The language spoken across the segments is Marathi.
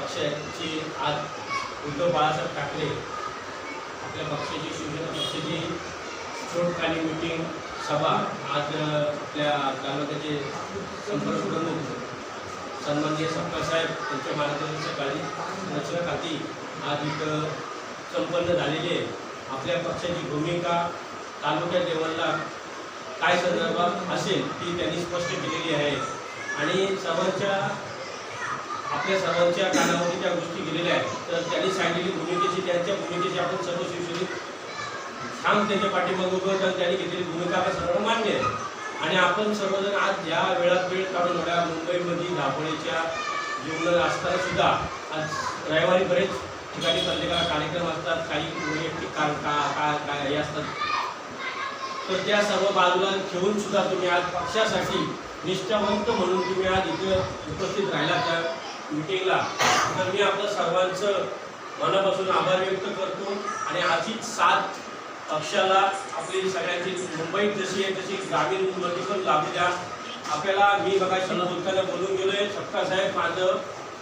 आज उद्धव बाळासाहेब ठाकरे आपल्या पक्षाची शिवसेना पक्षाची छोटखानी मिटिंग सभा आज आपल्या तालुक्याचे संपर्क प्रमुख सन्माननीय साहेब यांच्या रचना खाती आज इथं संपन्न झालेली आहे आपल्या पक्षाची भूमिका तालुक्या लेवलला काय संदर्भात असेल ती त्यांनी स्पष्ट केलेली आहे. आणि सर्वांच्या आपल्या सर्वांच्या कानामध्ये त्या गोष्टी गेलेल्या आहेत तर त्यांनी सांगितलेली भूमिकेची त्यांच्या भूमिकेची आपण सर्व शिवसैनिक ठाम त्यांच्या पाठीमागे उभं तर त्यांनी घेतलेली भूमिका आपल्या सर्वांना मान्य आहे. आणि आपण सर्वजण आज या वेळात वेळ काढून एवढ्या मुंबईमध्ये धावपळीच्या जीवनात असताना सुद्धा आज रविवारी बरेच ठिकाणी प्रत्येकाला कार्यक्रम असतात काही वैयक्तिक का का का काय हे असतात. तर त्या सर्व बाजूला ठेवून सुद्धा तुम्ही आज पक्षासाठी निष्ठावंत म्हणून तुम्ही आज इथं उपस्थित राहिला त्या मिटिंगला तर मी आपलं सर्वांचं मनापासून आभार व्यक्त करतो आणि अशीच साथ पक्षाला आपली सगळ्यांची मुंबईत जशी आहे तशी ग्रामीणमध्ये पण लाभू द्या. आपल्याला मी बघा बोलताना बोलून गेलोय सप्का साहेब माझं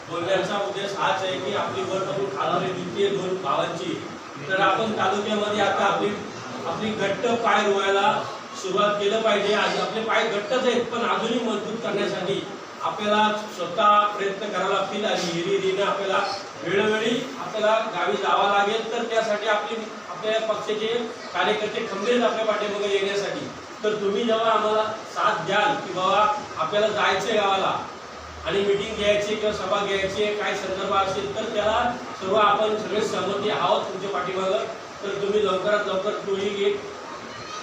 बोलण्याचा उद्देश हाच आहे की आपली वर करून खालवली द्वितीय दोन भावांची. तर आपण तालुक्यामध्ये आता आपली आपली घट्ट पाय रोवायला सुरुवात केलं पाहिजे. आज आपले पाय घट्टच आहेत पण अजूनही मजबूत करण्यासाठी आपल्याला स्वतः प्रयत्न करावे लागतील आणि हिरिरीने आपल्याला वेळोवेळी आपल्याला गावी जावं लागेल. तर त्यासाठी आपली आपल्या पक्षाचे कार्यकर्ते खंबीर आपल्या पाठीमागे येण्यासाठी. तर तुम्ही जेव्हा आम्हाला साथ द्याल की बाबा आपल्याला जायचं गावाला आणि मिटिंग घ्यायची किंवा सभा घ्यायची काय संदर्भ असेल तर त्याला सर्व आपण सगळे सहमती आहोत तुमच्या पाठीमागं. तर तुम्ही लवकरात लवकर तुम्ही एक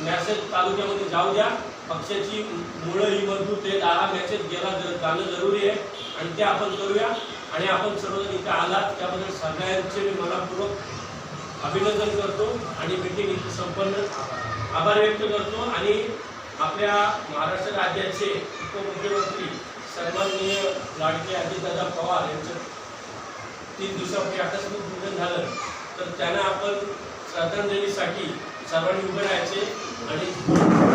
मॅसेज तालुक्यामध्ये जाऊ द्या. पक्षाची मुळं ही मजबूत आहेत हा मॅसेज गेला जर जाणं जरुरी आहे. आणि ते आपण करूया. आणि आपण सर्वजण इथे आलात त्याबद्दल सगळ्यांचे मी मनापूर्वक अभिनंदन करतो आणि मिटिंग इथे संपन्न. आभार व्यक्त करतो. आणि आपल्या महाराष्ट्र राज्याचे उपमुख्यमंत्री सन्माननीय लाडके अजितदादा पवार यांचं तीन दिवसापूर्वी आकस्मिक निधन झालं. तर त्यांना आपण श्रद्धांजलीसाठी सर्वांनी उभे राहायचे आणि